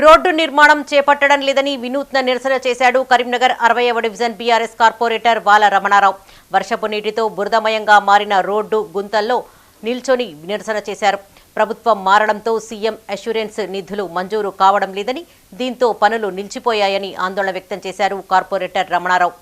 Road నిర్మాణం చేపట్టడం లేదని వినూత్న నిరసన చేశాడు Karimnagar అరవైవ division BRS corporator Vala Ramanarao. వర్షపు నీటితో బురదమయంగా మారిన రోడ్డు గుంతల్లో నిల్చొని నిరసన చేశారు. ప్రభుత్వం మారడంతో సీఎం అష్యూరెన్స్ నిధులు మంజూరు కావడం లేదని దీంతో పనులు నిలిచిపోయాయని ఆందోళన వ్యక్తం చేశారు corporator Ramanarao.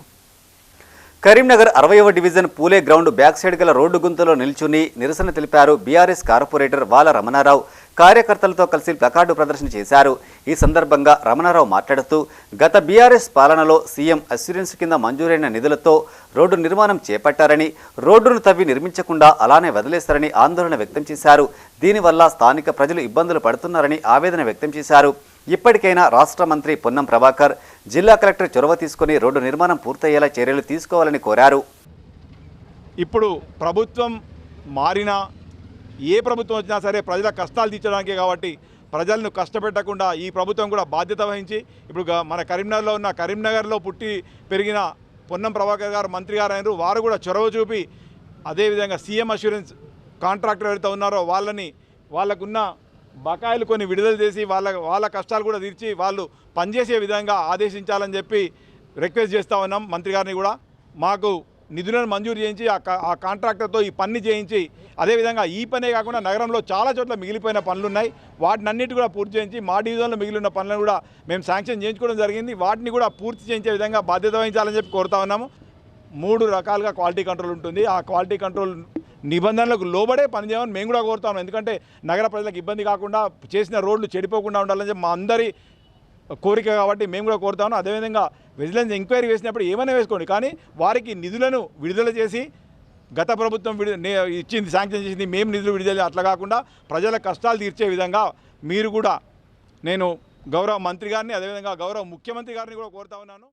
Karimnagar అరవయవ division Phule ground back side గల రోడ్డు గుంతలో నిల్చుని నిరసన తెలిపారు బీఆర్ఎస్ కార్పొరేటర్ వాల రమణారావు. కార్యకర్తలతో కలిసి ప్లకార్డు ప్రదర్శన చేశారు. ఈ సందర్భంగా రమణారావు మాట్లాడుతూ గత బీఆర్ఎస్ పాలనలో సీఎం అస్యూరెన్స్ కింద మంజూరైన నిధులతో రోడ్డు నిర్మాణం చేపట్టారని రోడ్డును తవ్వి నిర్మించకుండా అలానే వదిలేస్తారని ఆందోళన వ్యక్తం చేశారు. దీనివల్ల స్థానిక ప్రజలు ఇబ్బందులు పడుతున్నారని ఆవేదన వ్యక్తం చేశారు. ఇప్పటికైనా రాష్ట్ర మంత్రి పొన్నం ప్రభాకర్ జిల్లా కలెక్టర్ చొరవ తీసుకుని రోడ్డు నిర్మాణం పూర్తయ్యేలా చర్యలు తీసుకోవాలని కోరారు. ఇప్పుడు ప్రభుత్వం మారినా ఏ ప్రభుత్వం వచ్చినా సరే ప్రజల కష్టాలు తీర్చడానికే కాబట్టి ప్రజలను కష్టపెట్టకుండా ఈ ప్రభుత్వం కూడా బాధ్యత వహించి ఇప్పుడు మన కరీంనగర్లో ఉన్న కరీంనగర్లో పుట్టి పెరిగిన పొన్నం ప్రభాకర్ గారు మంత్రి గారు అయినారు వారు కూడా చొరవ చూపి అదేవిధంగా సీఎం అష్యూరెన్స్ కాంట్రాక్టర్ ఎవరైతే ఉన్నారో వాళ్ళని వాళ్ళకున్న బకాయిలు కొన్ని విడుదల చేసి వాళ్ళ వాళ్ళ కష్టాలు కూడా తీర్చి వాళ్ళు పనిచేసే విధంగా ఆదేశించాలని చెప్పి రిక్వెస్ట్ చేస్తూ ఉన్నాం. మంత్రి గారిని కూడా మాకు నిధులను మంజూరు చేయించి ఆ కా- ఆ కాంట్రాక్టర్తో ఈ పని చేయించి అదేవిధంగా ఈ పనే కాకుండా నగరంలో చాలా చోట్ల మిగిలిపోయిన పనులు ఉన్నాయి వాటిని అన్నిటి కూడా పూర్తి చేయించి మా డివిజన్లో మిగిలిన పనులను కూడా మేము శాంక్షన్ చేయించుకోవడం జరిగింది. వాటిని కూడా పూర్తి చేయించే విధంగా బాధ్యత వహించాలని చెప్పి కోరుతా ఉన్నాము. మూడు రకాలుగా క్వాలిటీ కంట్రోల్ ఉంటుంది. ఆ క్వాలిటీ కంట్రోల్ నిబంధనలకు లోబడే పనిచేయమని మేము కూడా కోరుతాము ఎందుకంటే నగర ప్రజలకు ఇబ్బంది కాకుండా చేసిన రోడ్లు చెడిపోకుండా ఉండాలని చెప్పి మా అందరి కోరిక కాబట్టి మేము కూడా కోరుతాము అదేవిధంగా విజిలెన్స్ ఎంక్వైరీ వేసినప్పుడు ఏమైనా వేసుకోండి. కానీ వారికి నిధులను విడుదల చేసి గత ప్రభుత్వం విడు నే- ఇచ్చింది శాంక్షన్ చేసింది మేము నిధులు విడుదల అట్లా కాకుండా ప్రజల కష్టాలు తీర్చే విధంగా మీరు కూడా నేను గౌరవ మంత్రి గారిని అదేవిధంగా గౌరవ ముఖ్యమంత్రి గారిని కూడా కోరుతా ఉన్నాను.